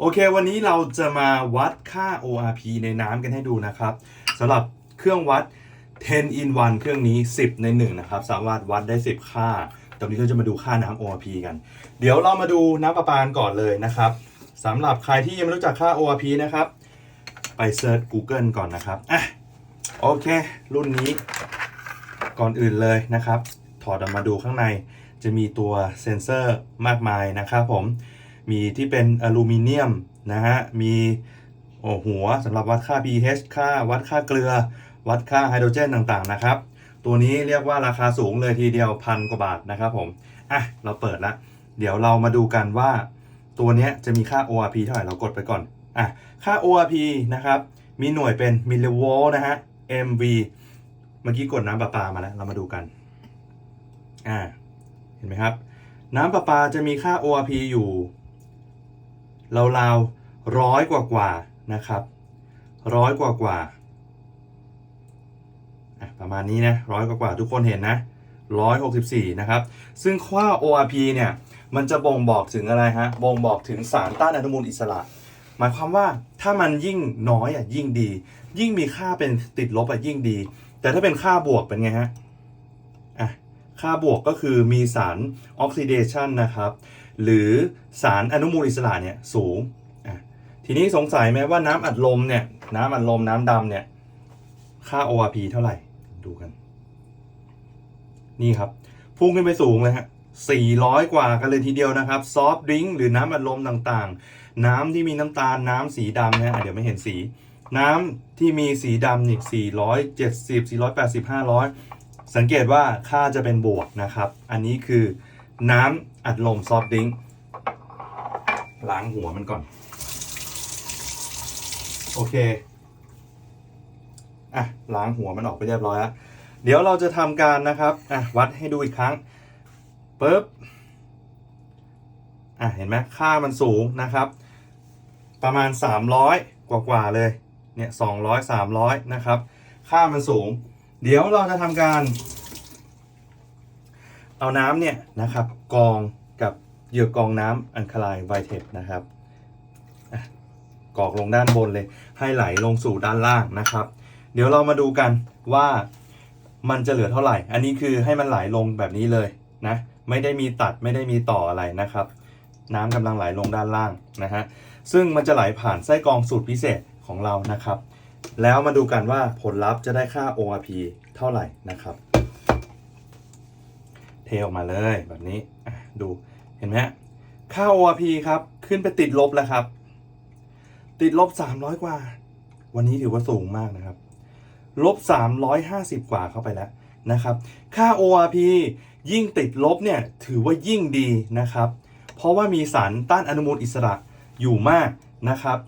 โอเค วันนี้เราจะมาวัดค่า ORP ในน้ำกันให้ดูนะครับสำหรับเครื่องวัด 10 in 1 เครื่องนี้ 10 ใน 1 นะครับ สามารถวัดได้ 10 ค่า ตอนนี้เราจะมาดูค่าน้ำ ORP กัน เดี๋ยวเรามาดูน้ำประปาก่อนเลยนะครับสำหรับใครที่ยังไม่รู้จักค่า ORP นะครับ ไปเซิร์ช Google ก่อนนะครับอะโอเค รุ่นนี้ก่อนอื่นเลยนะครับ ถอดออกมาดูข้างในจะมีตัวเซ็นเซอร์มากมายนะครับผม มีที่เป็นอลูมิเนียมนะฮะ มีโอ้หัวสำหรับวัดค่า pH ค่าวัดค่าเกลือ วัดค่าไฮโดรเจนต่างๆนะครับ ตัวนี้เรียกว่าราคาสูงเลยทีเดียวพันกว่าบาทนะครับผม อะ เราเปิดละ เดี๋ยวเรามาดูกันว่าตัวนี้จะมีค่า ORP เท่าไหร่เรากดไปก่อน อะ ค่า ORP นะครับ มีหน่วยเป็นมิลลิโวลต์นะฮะ MV เมื่อกี้กดน้ำประปามาแล้ว เรามาดูกัน อ่า เห็นไหมครับ น้ำประปาจะมีค่า ORP อยู่ ราวๆร้อยกว่ากว่าๆนะครับร้อยกว่ากว่าๆประมาณนี้นะร้อยกว่ากว่าๆทุกคนเห็นนะร้อยหกสิบสี่นะครับ ซึ่งค่า ORP เนี่ยมันจะบ่งบอกถึงอะไรฮะบ่งบอกถึงสารต้านอนุมูลอิสระ หมายความว่าถ้ามันยิ่งน้อยอะยิ่งดี ยิ่งมีค่าเป็นติดลบอะยิ่งดี แต่ถ้าเป็นค่าบวกเป็นไงฮะอะค่าบวกก็คือมีสารออกซิเดชันนะครับ หรือสารอนุมูลอิสระเนี่ยสูง ทีนี้สงสัยไหมว่าน้ำอัดลมเนี่ยน้ำอัดลมน้ำดำเนี่ยค่า ORP เท่าไหร่ดูกัน นี่ครับพุ่งขึ้นไปสูงเลยฮะ400 กว่ากันเลยทีเดียวนะครับซอฟต์ดริงก์หรือน้ำอัดลมต่างๆ น้ำที่มีน้ำตาลน้ำสีดำนะอะเดี๋ยวไม่เห็นสี น้ำที่มีสีดำอีก470 480 500 สังเกตว่าค่าจะเป็นบวกนะครับ อันนี้คือ น้ำอัดลมซอฟต์ดริงล้างหัวมันก่อน โอเคอะล้างหัวมันออกไปเรียบร้อยแล้วเดี๋ยวเราจะทำการนะครับอะวัดให้ดูอีกครั้งปึ๊บอะเห็นไหมค่ามันสูงนะครับ ประมาณ 300 กว่ากว่าๆเลยเนี่ย200 300นะครับ ค่ามันสูง เดี๋ยวเราจะทำการ เอาน้ำเนี่ยนะครับกองกับเหยือกองน้ำอันคลายไวเทปนะครับกรอกลงด้านบนเลย ให้ไหลลงสู่ด้านล่างนะครับ เดี๋ยวเรามาดูกันว่ามันจะเหลือเท่าไหร่ อันนี้คือให้มันไหลลงแบบนี้เลยนะ ไม่ได้มีตัดไม่ได้มีต่ออะไรนะครับ น้ำกำลังไหลลงด้านล่างนะฮะ ซึ่งมันจะไหลผ่านไส้กรองสูตรพิเศษของเรานะครับ แล้วมาดูกันว่าผลลัพธ์จะได้ค่า ORP เท่าไหร่นะครับ เทออกมาเลยแบบนี้ดูเห็นไหมฮะค่า ORP ครับขึ้นไปติดลบแล้วครับ ติดลบ 300 กว่า วันนี้ถือว่าสูงมากนะครับ ลบ 350 กว่าเข้าไปแล้วนะครับ ค่า ORP ยิ่งติดลบเนี่ยถือว่ายิ่งดีนะครับ เพราะว่ามีสารต้านอนุมูลอิสระอยู่มากนะครับ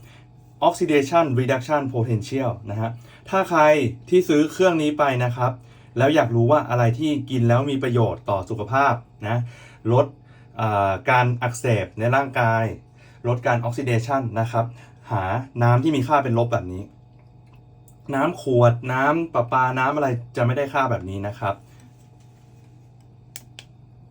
oxidation reduction potential นะฮะถ้าใครที่ซื้อเครื่องนี้ไปนะครับ แล้วอยากรู้ว่าอะไรที่กินแล้วมีประโยชน์ต่อสุขภาพนะลดการอักเสบในร่างกาย ลดการออกซิเดชันนะครับ หาน้ำที่มีค่าเป็นลบแบบนี้ น้ำขวดน้ำประปาน้ำอะไรจะไม่ได้ค่าแบบนี้นะครับ